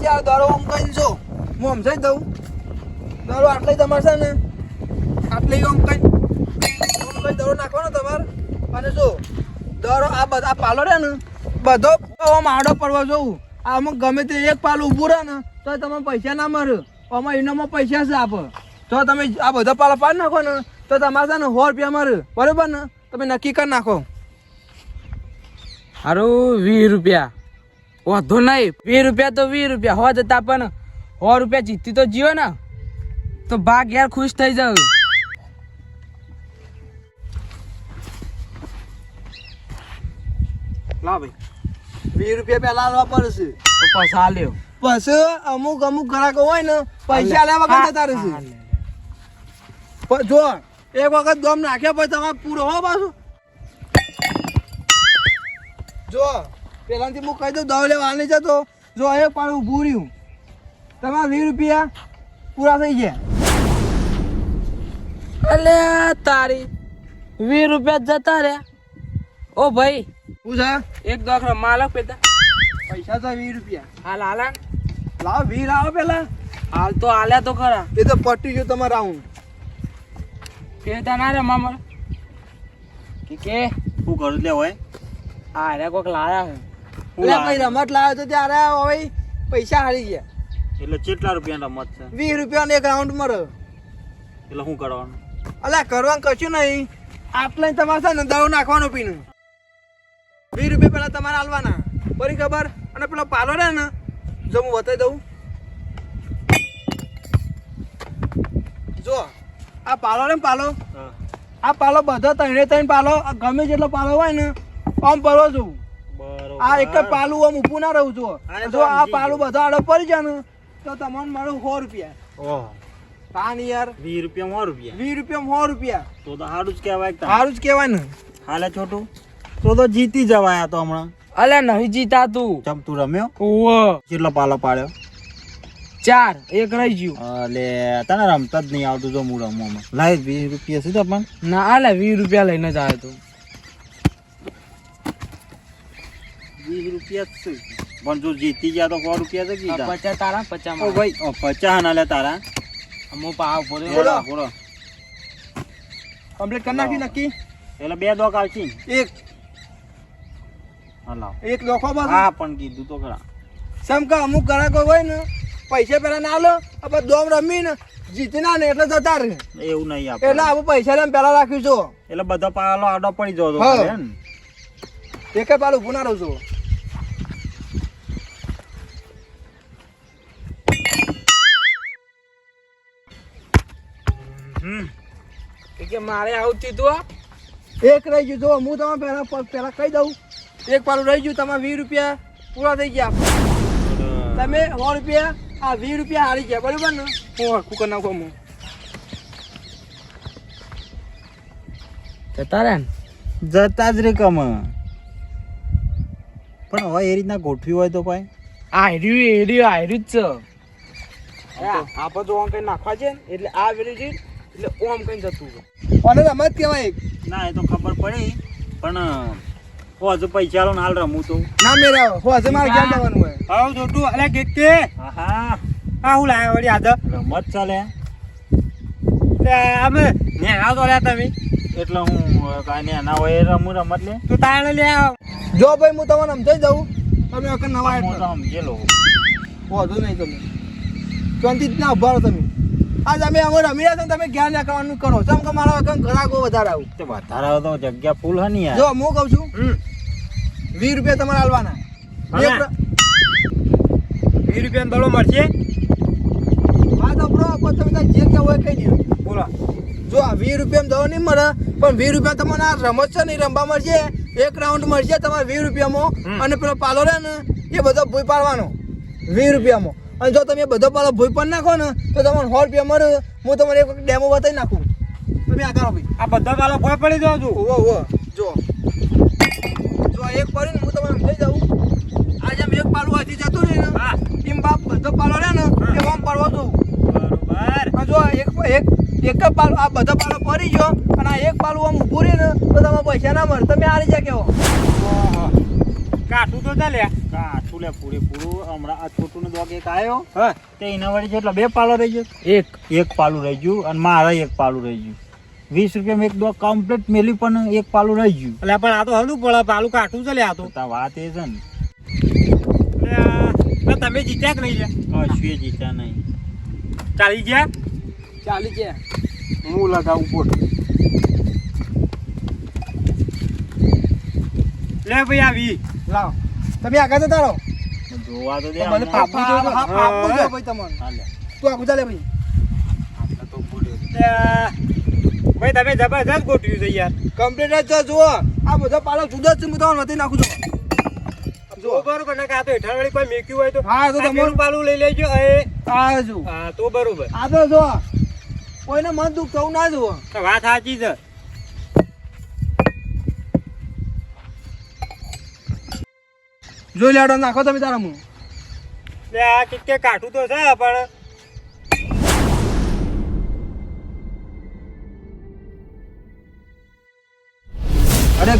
પછી આ દારો આમ કહીને જો, હું સમજાઈ દઉં. દારો આટલે તમારે છે ને, આટલે આમ કઈ કઈ દારો નાખવાનો તમારે. અને જો દારો આ બધા પાલો રહે ને, બધો આમ આડો પડવા જોઉં. આ અમુક ગમે તે એક પાલ ઊભું રહે ને, તો તમે પૈસા ના મળે. આમાં એનામાં પૈસા છે આપ. તો તમે આ બધા પાલો પાડ નાખો ને, તો તમારે છે ને સો રૂપિયા મળે. બરાબર ને? તમે નક્કી કરી નાખો. હારું, વીસ રૂપિયા. વાંધો નહીં વીસ રૂપિયા તો વીસ રૂપિયા હો જતા પણ સો રૂપિયા જીતી તો જીવો ને. તો ભાગ યાર ખુશ થઈ જાવ લાવ ભાઈ વીસ રૂપિયા પેલા આલવા પડશે. પૈસા લ્યો પછી અમુક અમુક ગ્રાહકો હોય ને પૈસા લેવા વગર જતા રહેશે. જો એક વખત દમ નાખ્યા પછી તમારે પૂરો હો પાછું. જો પેલાથી હું કહી દઉં દવા લેવા નહીં જતો. જો એક પાડું ઊભું રહ્યું. તમારા વીસ રૂપિયા પૂરા થઈ ગયા. અલે તારી વીસ રૂપિયા જતા રે ઓ ભાઈ હું છે? એક દોખરો માલક પેતા પૈસા તો વીસ રૂપિયા. હાલ હાલા લાવ વીર આવો પેલા. હાલ તો હાલ્યા તો ખરા. એ તો પટી ગયો તમારા રાઉન્ડ પેતા ના રે મામા. કે કે? શું કરું લે હોય આ રે કોક લાયા છે. કઈ રમત લાવ્યો તો ત્યારે હવે પૈસા હારી ગયા. એટલે કેટલા રૂપિયા રમત છે? વીસ રૂપિયા એક રાઉન્ડ મળે એટલે શું કરવાનું? અલ્યા કરવાનું કશું નહીં. આટલે તમારે છે ને દવ નાખવાનું પીનું. વીસ રૂપિયા પેલા તમારે હાલવાના. બરી ખબર? અને પેલો પાલો રહે ને જો હું બતાવી દઉં. જો આ પાલો રે પાલો. આ પાલો બધો ત્રણે ત્રણ પાલો. આ ગમે જેટલો પાલો હોય ને આમ ભરો છું. આ એક પાલું આમ ઊભું ના રહું છું તો જો આ પાલું બધા આડો પડી જાય ને તો તમને મળે સો રૂપિયા. ઓહો. પાન યાર. વીસ રૂપિયા સો રૂપિયા. વીસ રૂપિયા સો રૂપિયા. તો તો સારું જ કહેવાય સારું જ કહેવાય ને. હાલે છોટું. તો તો જીતી જવાય તો હમણાં. અલે નહીં જીતા તું. ચમ તું રમ્યો? ઓવો કેટલો પાલો પાડ્યો? ચાર એક રહી ગયું. અલે તને રમતા જ નહીં આવતું જો હું રમવામાં લાય વીસ રૂપિયા સીધા પણ. ના આલે વીસ રૂપિયા લઈને જ આવ્યો તું. વીસ રૂપિયા જ છે. પણ જો જીતી ગયા તો સો રૂપિયા તો કીધા. પચાસ તારા પચાસ ઓ ભાઈ ઓ, પચાસ ના લે તારા. મો પાવ બોલો બોલો. કમ્પ્લીટ કરી નાખી નક્કી? એટલે બે દોક આવશે. એક. હા એક લોખો બસ હા પણ કીધું તો ખરા. સમકા કે અમુક ગ્રાહકો હોય ને પૈસા પેલા ના લો આપણે દોમ રમી ને જીતી ના ને એટલે જતા રહે. એવું નહીં એટલે આપણે આપણે પૈસા લઈને પેલા રાખ્યું છો એટલે બધા પાલો આડો પડી જતો હા. એક પાલું ઊભું ના રહું છું મારે આવતી તું એક રહી ગયું. જો હું તમે પહેલા પહેલા કહી દઉં. એક પાલું રહી ગયું. તમારે વીસ રૂપિયા પૂરા થઈ ગયા. તમે સો રૂપિયા આ વીસ રૂપિયા હારી ગયા. બરાબર ને? હું હરખું કરી નાખું હું જતા રે ને? જતા જ રે કમ પણ હવે એ રીતના ગોઠવી હોય તો ભાઈ. આયર્યું એર્યું આયર્યું જ છે. આપણે તો આમ કઈ નાખવા છે એટલે આ વેરી છે એટલે ઓમ કઈ જતું છે અને રમત કહેવાય? ના એ તો ખબર પડી પણ ઓ હજુ પૈસા લો ને હાલ રમું તો ના મેરા હો હશે મારે ક્યાં જવાનું હોય? હા જોટુ અલે કે કે હા હા હું લાયા વળી આજ. રમત ચાલે. તે અમે ને આવ તો રહ્યા તમે. એટલે હું કાંઈ ને ના હોય એ રમું રમત લે. તું તાણે લે આવ. જો ભાઈ હું તમને સમજાઈ દઉં. તમે વખત નવા હું એટલે લો સમજેલો વાંધો નહીં તમે. શાંતિ ના ઊભા રહો તમે. આજ તમે અમે રમી રહ્યા છો તમે જ્ઞાન રાખવાનું કરો. છો કે મારા વખત ઘરાકો વધારે આવું? તે વધારે તો જગ્યા ફૂલ હે ને યાર. જો હું કહું છું વીસ રૂપિયા તમારે હાલવાના વીસ રૂપિયા દડો મળશે? હા તો બ્રો તમે જે કહેવું હોય કહી દો. બોલો. જો આ વીસ રૂપિયામાં દડો નહીં મળે પણ વીસ રૂપિયા તમને આ રમત છે ને રમવા મળશે. એક રાઉન્ડ મળશે તમારે વીસ રૂપિયામાં. અને પેલો પાલો રહે ને એ બધો ભૂઈ પાડવાનો. વીસ રૂપિયામાં. અને જો તમે બધો પાલો ભૂઈ પણ નાખો ને તો તમને સો રૂપિયા મળે. હું તમને એક ડેમો બતાવી નાખું. તમે આ કરો ભાઈ. આ બધા પાલો ભોય પડી જાવ છું. ઓહો ઓહો જો. જો એક એક પડીને હું તમને સમજાઈ જાઉં. આજે આમ એક પાલું હજી જતું રહે ને હા. એમ બાપ બધો પાલો રહે ને એ આમ પડવો છું બરોબર. આ જો આ એક એક એક જ પાલો આ બધો પાલો પડી ગયો અને આ એક પાલું આમ ઊભું રહે ને તો તમે પૈસા ના મળે. તમે આ રીતે કેવો? કાઠું તો ચાલે. કાઠું. પૂરેપૂરું લે પૂરેપૂરું હમણાં આ છોટુનો દોગ એક આવ્યો હા. તે એના વળી જેટલા બે પાલો રહી ગયો. એક. એક પાલું રહી ગયું અને મારા એક પાલું રહી ગયું. વીસ રૂપિયામાં એક દોગ કમ્પ્લીટ મેલી પણ એક પાલું રહી ગયું. એટલે પણ આ તો હલું પડે પાલું કાઠું છે લે આ તો. તો વાત એ છે ને. એટલે તમે જીત્યા કે નહીં લે કશું એ જીત્યા નહીં. ચાલી ગયા? ચાલી છે હું લગાવું બોલ લે ભાઈ આવી લાવો. તમે આગળ જતા રહો. જોવા તો દે મને હમણાં. જો હા, પાપું જો ભાઈ તમને. હાલે. તું ચાલે ભાઈ. આપણે તો. ભાઈ તમે જબરજસ્ત ગોઠવ્યું છે યાર. કમ્પ્લીટ જ જુઓ. આ બધા પાલો જુદા જ છે નથી નાખું જો બરોબર ને આ તો હેઠળ વળી કોઈ મેક્યું હોય તો હા, તો તમારું- પાલું લઈ લેજો એ. આ જો હા તો બરોબર. આ તો જો કોઈને મન દુઃખ થવું ના જુઓ. તો વાત સાચી છે. જોઈ લેડો નાખો તમે તારા હું લે આ કે કે કાઠું તો છે પણ અરે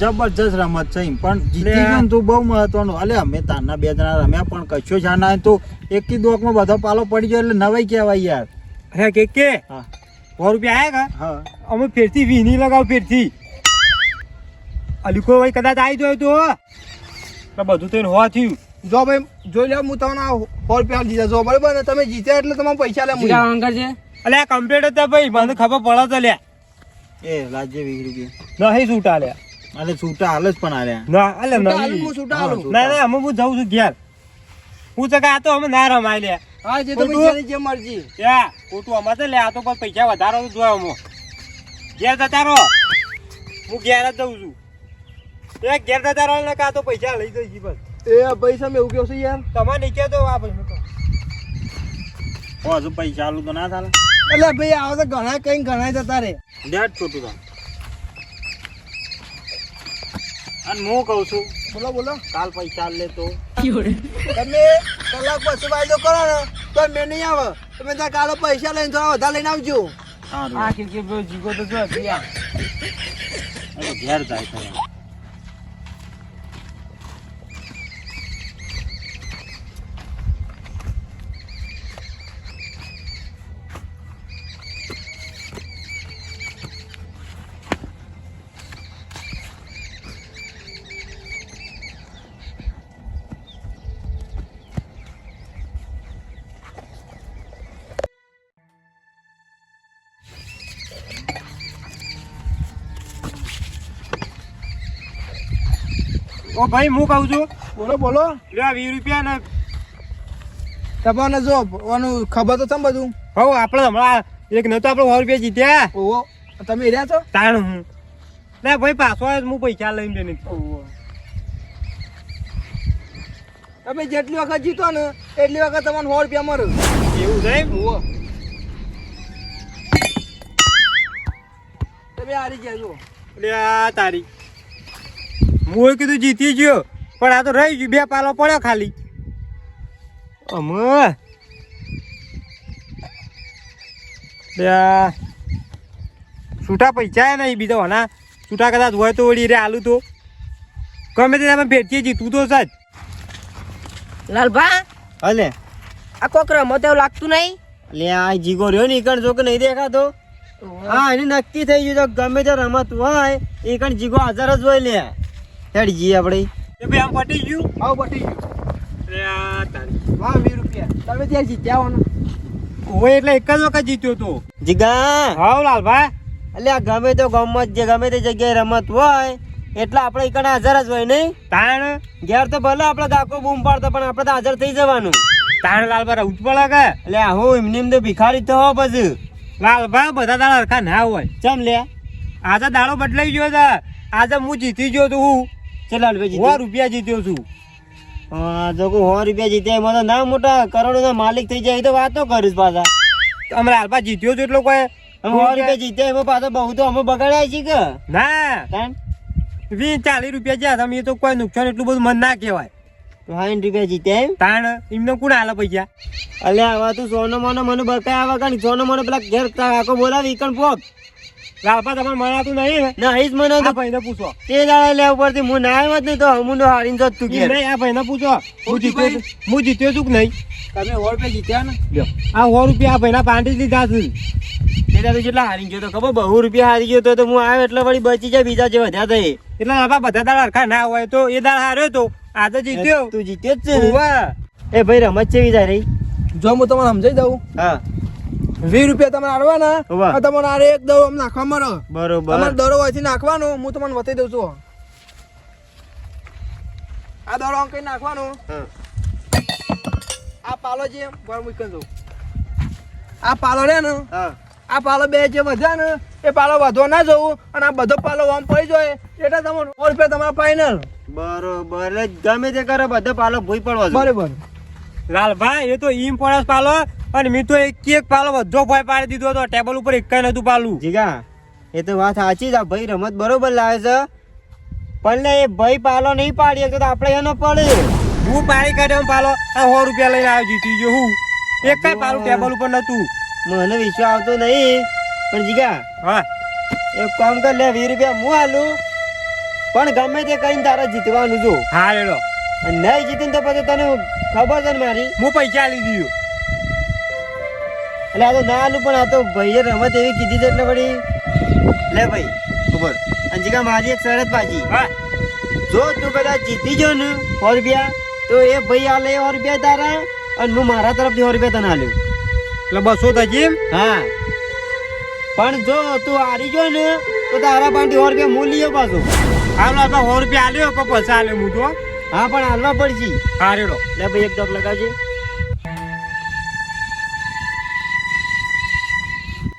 જબરજસ્ત રમત છે પણ જીતી ગયો ને તું બહુ મહત્વનું. અલે અમે તારના બે જણા રમ્યા પણ કશો છે ના તો એકી દોકમાં બધો પાલો પડી ગયો એટલે નવાઈ કહેવાય યાર. હે કે કે? હા. સો રૂપિયા આયા હા. અમે ફેરથી વીની લગાવ ફેરથી. અલીકો ભાઈ કદાચ આવી જાય તો બધું તો એને હોવા થયું. જો ભાઈ જોઈ લે હું તમને સો રૂપિયા દીધા જો બરાબર ને તમે જીત્યા એટલે તમારે પૈસા લે અંકર છે? અલે આ કમ્પ્લીટ હતા ભાઈ. મને ખબર પડે તો લે એ રાજ્ય વીસ રૂપિયા. નહીં છૂટા લે અરે છૂટા હાલ જ પણ આલ્યા ના અલે ના નહીં. હું છૂટા હાલું. ના ના અમે હું જઉં છું ઘેર. હું તો કે આ તો અમે ના રમાય લે હા જે તો જેની જે મરજી. યા ખોટું અમારે તો લે આ તો પણ પૈસા વધારો જોયો અમો. ઘેર જતા રહો. હું ઘેર જ જઉં છું. એ ઘેર દાદા રહો ને કે તો પૈસા લઈ જઈશ બસ. એ ભાઈ સામે એવું કેવું છે યાર. તમારે નહીં કહેતો આ ભાઈ હો, હજુ પૈસા આલું તો ના ચાલે એટલે ભાઈ આવો તો ઘણા કઈ ઘણા જતા રે. ડેટ છોટું તો અને હું કહું છું બોલો બોલો. કાલ પૈસા લે તો. તમે કલાક પછી વાયદો કરો ને તો મેં નહીં આવે. તમે ત્યાં કાલે પૈસા લઈને થોડા વધારે લઈને આવજો. હા આ કે જીગો તો જો ઘેર જાય ઓ ભાઈ હું કહું છું. બોલો બોલો. લે આ વીસ રૂપિયા ને તમને જો ઓનું ખબર તો તમે ને બધું? હવ આપણે હમણાં એક નતો આપણે સો રૂપિયા જીત્યા. ઓહો તમે રહ્યા છો? તાણ હું. લે ભાઈ પાછો આવ્યો હું પૈસા લઈને બેને તમે જેટલી વખત જીતો ને એટલી વખત તમને સો રૂપિયા મળે. એવું છે? ઓહો. તમે હારી ગયા છો. લે આ તારી. એ કીધું જીતી ગયો. પણ આ તો રહી ગયું. બે પાલો પડ્યો ખાલી. અમ? છૂટા પૈસા નહીં બીજો હોના. છૂટા કદાચ હોય તો વળી રે આલુ તો. ગમે તે તમે ફેરથી જીતવું તો સાચ લાલભા? અલે આ કોક રમત એવું લાગતું નહીં? લે આ જીગો રહ્યો ને ઈકણ જો નહીં દેખાતો. હા એને નક્કી થઈ ગયું તો ગમે તે રમત હોય ઈકણ જીગો હાજર જ હોય લે. હેડ જઈએ આપણે. એ ભાઈ આમ પટી ગયું? આવો પટી ગયું. વાહ વીસ રૂપિયા. તમે ત્યાં જીત્યા હો હોય એટલે એક જ વખત જીત્યો તો. જીગા. હાવ લાલભાઈ. એટલે ગમે તો ગામમાં જે ગમે તે જગ્યાએ રમત હોય એટલે આપણે ઈકણ હાજર જ હોય નહીં. તાણ? ઘેર તો ભલે આપણે કાકો બૂમ પાડતો પણ આપણે તો હાજર થઈ જવાનું. તાણ લાલભાઈ રહું જ પડે કે? એટલે હું એમને એમ તો ભિખારી તો હો પછી. લાલભાઈ બધા દાડા હરખા ના હોય. ચમ લે? આજે દાડો બદલાઈ ગયો છે. આજે હું જીતી ગયો તો હું? ચલાલ સો ભાઈ રૂપિયા જીત્યો છું. જો કો સો રૂપિયા જીત્યા એમાં તો ના મોટા કરોડો માલિક થઈ જાય તો વાતો કરીશ પાછા. અમે લાલભાઈ જીત્યો છું એટલો કોઈ. સો રૂપિયા જીત્યા એમાં પાછા બહુ તો અમે બગાડ્યા છીએ કે? ના. વીસ ચાલીસ રૂપિયા જ્યાં તમે તો કોઈ નુકસાન એટલું બધું મન ના કહેવાય. તો રૂપિયા જીત્યા એમ? તાણ એમને કોણ આલે પૈસા? અલ્યા આવા તું સોનો મોનો મને બકાય આવા કાંઈ સોનો મોનો પેલા ઘેર આખો બોલાવી કણ પોક લાલપા તમને મનાતું નહીં ને ના જ મને તો ભાઈને પૂછો. તે દાડા લે ઉપરથી હું ના આવ્યો જ નહીં તો હું તો હારીને જત તું ઈ નહીં આ ભાઈને પૂછો. હું જીત્યો છું. હું જીત્યો છું કે નહીં? તમે સો રૂપિયા જીત્યા ને? લ્યો. આ સો રૂપિયા આ ભાઈના પાંચ જ લીધા છે. તે દાડો જેટલા હારી ગયો તો ખબર બહુ રૂપિયા હારી ગયો તો તો હું આવ્યો એટલે વળી બચી જાય બીજા જે વધ્યા થઈ એટલે લાલપા બધા દાડા હરખા ના હોય તો એ દાડા હાર્યો તો. આજે જીત્યો. તું જીત્યો જ છે ને. એ ભાઈ રમત છે બીજા રહી? જો હું તમને સમજાઈ દઉં. હા. વીસ રૂપિયા તમારે આડવાના આ તમારે આરે એક દરો નાખવા મળે. બરોબર. તમારે દરો અહીંથી નાખવાનો હું તમને વતાવી દઉં છું. આ દરો આમ કઈ નાખવાનો. આ પાલો જે ગોળ મૂકી દઉં. આ પાલો રે ને આ પાલો બે જે વધ્યા ને એ પાલો વધવા ના જવું અને આ બધો પાલો આમ પડી જાય એટલે તમારો સો રૂપિયા તમારા ફાઈનલ બરોબર. એટલે ગમે તે કરે બધો પાલો ભૂઈ પડવા બરોબર. લાલભાઈ એ તો ઈમ પડે પાલો. અને મેં તો એક એક પાલો બધો ભય પાડી દીધો હતો. ટેબલ ઉપર એક નતું પાલું જીગા એ તો વાત સાચી છે. આ ભાઈ રમત બરોબર લાવે છે. પણ એ ભાઈ પાલો નહીં પાડીએ તો આપણે એનો પડે. હું પાડી કાઢ્યો પાલો. આ સો રૂપિયા લઈને આવ્યો જીતી ગયો હું. એક કઈ પાલું ટેબલ ઉપર નતું મને વિશ્વાસ આવતો નહીં. પણ જીગા હા. એક કામ કર લે વીસ રૂપિયા હું હાલું પણ ગમે તે કઈ તારે જીતવાનું જો. હા એડો અને નહીં જીતીને તો પછી તને ખબર છે ને મારી? હું પૈસા લઈ દીધું એટલે આ તો ના હાલું પણ આ તો ભાઈએ રમત એવી કીધી છે એટલે વળી. લે ભાઈ ખબર. અને જીગા મારી એક શરત પાછી. હા. જો તું કદાચ જીતી જો ને સો રૂપિયા તો એ ભાઈ આ લે સો રૂપિયા તારા અને હું મારા તરફથી સો રૂપિયા તને આલ્યું. એટલે બસો થજી હા. પણ જો તું હારી જો ને તો તારા પાસેથી સો રૂપિયા હું લઈએ પાછો. હાલો આપણે સો રૂપિયા આલ્યો પણ પૈસા આલ્યો હું તો હા પણ હાલવા પડશે. હારેડો લે ભાઈ એક ડોક લગાવજે.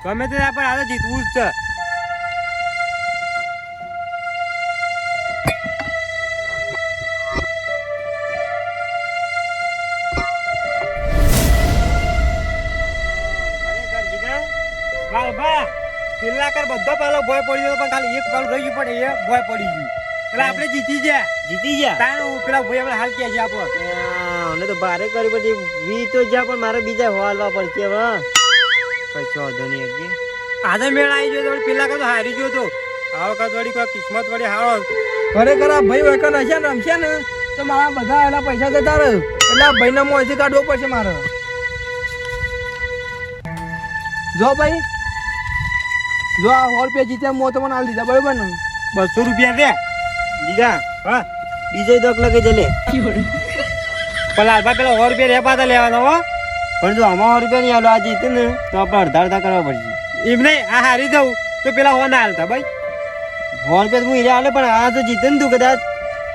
ગમે તે પણ આજે જીતવું જ છે. બધો પાલો ભોય પડી ગયો પણ ખાલી એક પાલું રહી ગયું પણ એ ભોય પડી ગયું. એટલે આપણે જીતી ગયા. જીતી ગયા? તાણ પેલા ભોય આપણે હાલ ક્યાં છે પણ અમે તો ભારે કરી પછી વી તો જ્યાં પણ મારે બીજા હોલવા પડશે હવે કશો વાંધો નહીં હજી. આજે મેળ આવી ગયો તો પેલા કર હારી ગયો તો. આ વખત વળી કોઈ કિસ્મત વળી હારો. ખરેખર આ ભાઈ વૈકન હશે ને રમશે ને તો મારા બધા એના પૈસા જતા રહે. એટલે આ ભાઈને મોંથી કાઢવો પડશે મારે. જો ભાઈ જો આ સો રૂપિયા જીત્યા મો તમને હાલ દીધા બરાબર ને? બસો રૂપિયા રે બીજા હા. બીજો ડોક લગાઈ જલે લે. પણ લાલભા પેલા સો રૂપિયા રે પાછા લેવાના હો. પણ જો આમાં રૂપિયા નહીં આલો આ જીતે ને તો આપણે અડધા અડધા કરવા પડશે. એમ નહીં? આ હારી જવું તો પેલા હો ના હાલતા ભાઈ. સો રૂપિયા તો હું હીરા આલે પણ આ તો જીતે ને તું કદાચ.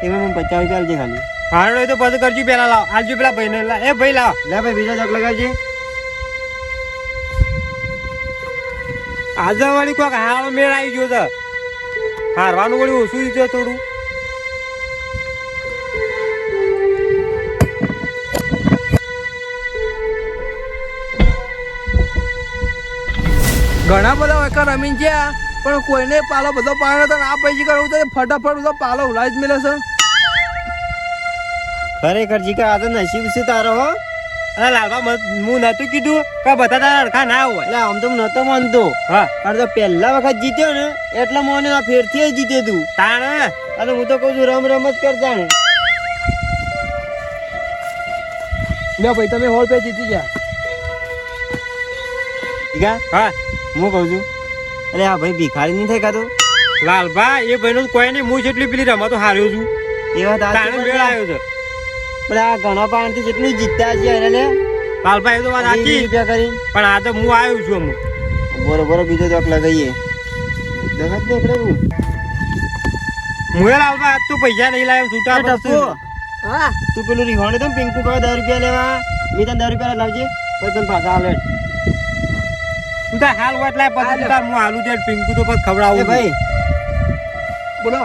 એમાં મને પચાસ રૂપિયા આલજે ખાલી. હારો હોય તો પછી કરજો પેલા લાવ. આલજો પેલા ભાઈને. લા એ ભાઈ લાવ. લે ભાઈ બીજા જગ લગાવજે. આજે વળી કોઈક હારો મેળ આવી ગયો છે. હારવાનું વળી ઓછું છે થોડું. ઘણા બધા વખત રમીને છે પણ કોઈને પાલો બધો પાડ્યો તો આ પૈસી કરવું તો ફટાફટ બધો પાલો ઉલાઈ જ મેલે છે. ખરેખર જીકા આ તો નસીબ છે તારો હો. અરે લાલબા મ- હું નતું કીધું કે બધા તારા અડખા ના હોય. એટલે આમ તો હું નતો માનતો. હા. પણ તો પહેલા વખત જીત્યો ને એટલે મને આ ફેરથી જ જીત્યો તું. તાણે? અને હું તો કહું છું રમ રમ જ કરતા ને લે ભાઈ તમે હોલ પે જીતી ગયા. હા. હું કહું છું? અરે આ ભાઈ ભિખારી નહીં થાય કાતો લાલભા એ ભાઈનું કોઈ નહીં હું જેટલી પેલી રમતો હાર્યો છું. એવા તારે મેળ આવ્યો છે. પણ આ ઘણા પાણીથી જેટલું જીતતા છે એને લે લાલભા એ તો વાત આખી રૂપિયા કરી. પણ આ તો હું આવ્યો છું અમુક. બરોબર બીજો ચોક લગાઈએ દગત નીકળે હું હું એ લાલભા આજ તો પૈસા નહીં લાવ્યો છૂટા પડશે. હા. તું પેલું રીહોણે તો પિંકુ કહો દસ રૂપિયા લેવા. મેં તને દસ રૂપિયા લાવજે પછી તને પાછા હાલે. તું તાર હાલ હોય એટલે પછી તાર હું હાલું છે પિંકુ તો પછી ખવડાવું એ ભાઈ. બોલો.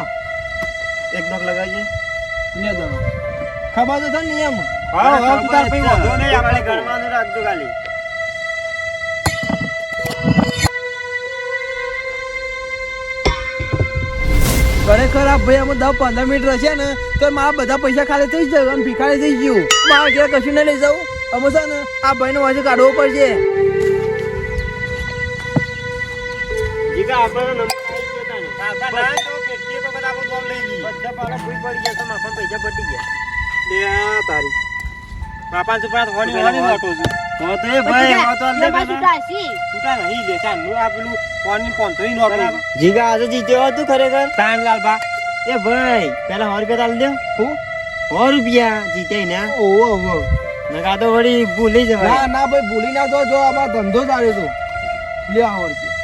એક ડોક લગાવીએ. લે દો. ખબર તો થાય ને નિયમ હા હા તું તાર પછી વધો નહીં આપણે ઘરમાં રાખજો ખાલી. ખરેખર આ ભાઈ અમે દસ પંદર મિનિટ રહેશે ને તો મારા બધા પૈસા ખાલી થઈ જાય અને ભિખારી થઈ ગયું. મારા ઘેર કશું નહીં લઈ જાઉં. અમે છે ને આ ભાઈનો વાંચી કાઢવો પડશે. તો તો તો તો. તો તો તો જીગા આજે જીત્યો હતું ખરેખર તાનલાલ બા એ ભાઈ પેલા સો રૂપિયા તાલ દે હું સો રૂપિયા જીત્યા ને ઓહો ઓવો નકા તો વળી ભૂલી જવાય ના ભાઈ, ભૂલી ના તો જો અમારો ધંધો ચાલ્યો તો લે આવો રૂપિયા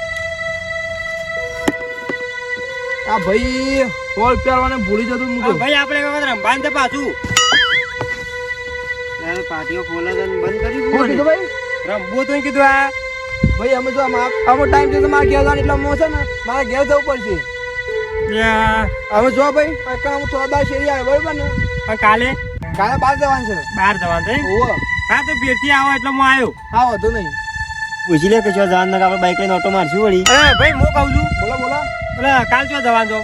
આ ભાઈ સો રૂપિયા ભૂલી જતું હું તો. ભાઈ આપણે એક વખત રમવાનું છે પાછું. ત્યારે પાટીઓ ખોલે તો બંધ કરી શું કીધું ભાઈ? રમવું તો કીધું આ. ભાઈ અમે જો અમુક ટાઈમ છે તો મારે ઘેર જવાનું એટલે હું છે ને મારે ઘેર જવું પડશે. હવે જો ભાઈ આ કામ થોડા દાડા શેરી આવે બરોબર ને? પણ કાલે? કાલે બહાર જવાનું છે. બહાર જવાનું છે? ઓ હા તો ફેરથી આવો એટલે હું આવ્યો. હા વધુ નહીં. પૂછી લે કે જો જાન નગર આપણે બાઈક લઈને ઓટો મારશું વળી. અરે ભાઈ હું કહું છું. બોલો બોલો. એટલે કાલ ચો જવાનું છો?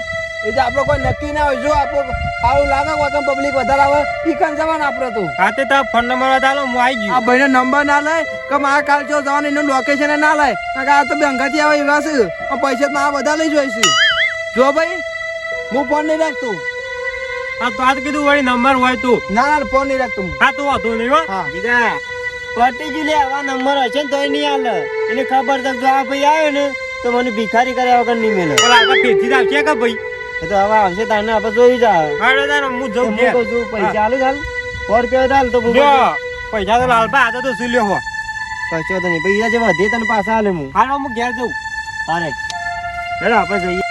એ તો આપણો કોઈ નક્કી ના હોય. જો આપણો આવું લાગે કોઈ પબ્લિક વધારે આવે ઈ કાન જવાનું આપણે તો. હા તે તારો ફોન નંબર વધારો હું આવી આ ભાઈનો નંબર ના લે કે મારા કાલ ચો જવાનું એનું લોકેશન ના લે. કારણ આ તો બેંગાથી આવે એવા છે. પૈસા તો આ બધા લઈ જોઈશું છે. જો ભાઈ હું ફોન નહીં રાખતો. હા તો આ તો કીધું વળી નંબર હોય તું. ના ના ફોન નહીં રાખતો હું. તું વાંધો નહીં હો. બીજા પટી લે આવા નંબર હશે ને તોય નહીં હાલ એને ખબર છે જો આ ભાઈ આવ્યો ને તો મને ભિખારી કર્યા વગર નહીં મળે પણ આપણે ફેરથી આવશે કે ભાઈ? એ તો હવે આવશે તાને આપણે જોઈ જા. હા તાર હું જઉં હું ઘેર. કહું છું પૈસા આલે ચાલ સો રૂપિયા ચાલ તો પૈસા તો લાલબા હાથે તો સુલ્યો લ્યો હો? કશો તો નહીં પૈસા જે વધે તને પાછા હાલે હું. હાડો હું ઘેર જઉં. તારે. હેડો આપણે જઈએ.